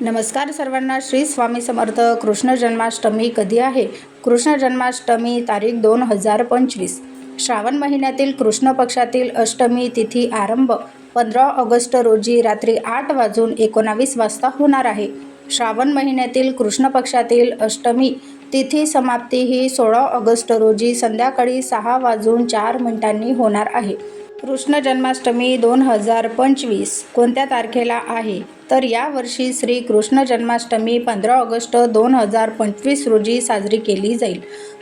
नमस्कार सर्वांना श्री स्वामी समर्थ कृष्ण जन्माष्टमी कधी आहे? कृष्ण जन्माष्टमी तारीख दोन हजार पंचवीस. श्रावण महिन्यातील कृष्ण पक्षातील अष्टमी तिथी आरंभ पंधरा ऑगस्ट रोजी रात्री आठ वाजून एकोणावीस वाजता होणार आहे. श्रावण महिन्यातील कृष्ण पक्षातील अष्टमी तिथी समाप्ती ही सोळा ऑगस्ट रोजी संध्याकाळी सहा वाजून चार मिनिटांनी होणार आहे. कृष्ण जन्माष्टमी दोन हजार पंचवीस कोणत्या तारखेला आहे? तर यावर्षी श्री कृष्ण जन्माष्टमी पंधरा ऑगस्ट दोन हजार पंचवीस रोजी साजरी केली जाईल.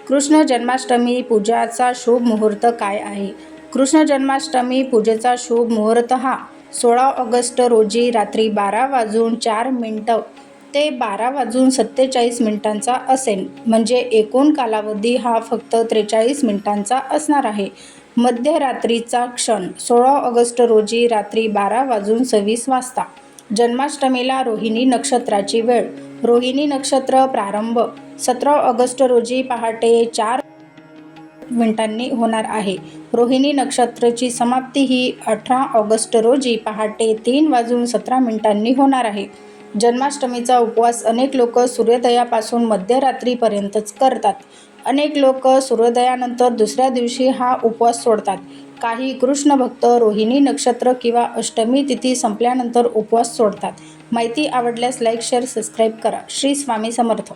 कृष्ण जन्माष्टमी पूजाचा शुभ मुहूर्त काय आहे? कृष्ण जन्माष्टमी पूजेचा शुभ मुहूर्त हा सोळा ऑगस्ट रोजी रात्री बारा वाजून चार मिनटं ते बारा वाजून सत्तेचाळीस मिनिटांचा असेल. म्हणजे एकूण कालावधी हा फक्त त्रेचाळीस मिनिटांचा असणार आहे. मध्यरात्रीचा क्षण सोळा ऑगस्ट रोजी रात्री बारा वाजून सव्वीस वाजता. जन्माष्टमीला रोहिणी नक्षत्राची वेळ. रोहिणी नक्षत्र प्रारंभ. सतरा ऑगस्ट रोजी पहाटे चार मिनिटांनी होणार आहे. रोहिणी नक्षत्राची समाप्ती ही अठरा ऑगस्ट रोजी पहाटे तीन वाजून सतरा मिनिटांनी होणार आहे. जन्माष्टमीचा उपवास अनेक लोक सूर्योदयापासून मध्यरात्रीपर्यंतच करतात. अनेक लोक सूर्योदयानंतर दुसऱ्या दिवशी हा उपवास सोडतात. काही कृष्ण भक्त रोहिणी नक्षत्र किंवा अष्टमी तिथी संपल्यानंतर उपवास सोडतात. माहिती आवडल्यास लाईक शेअर सबस्क्राईब करा. श्री स्वामी समर्थ.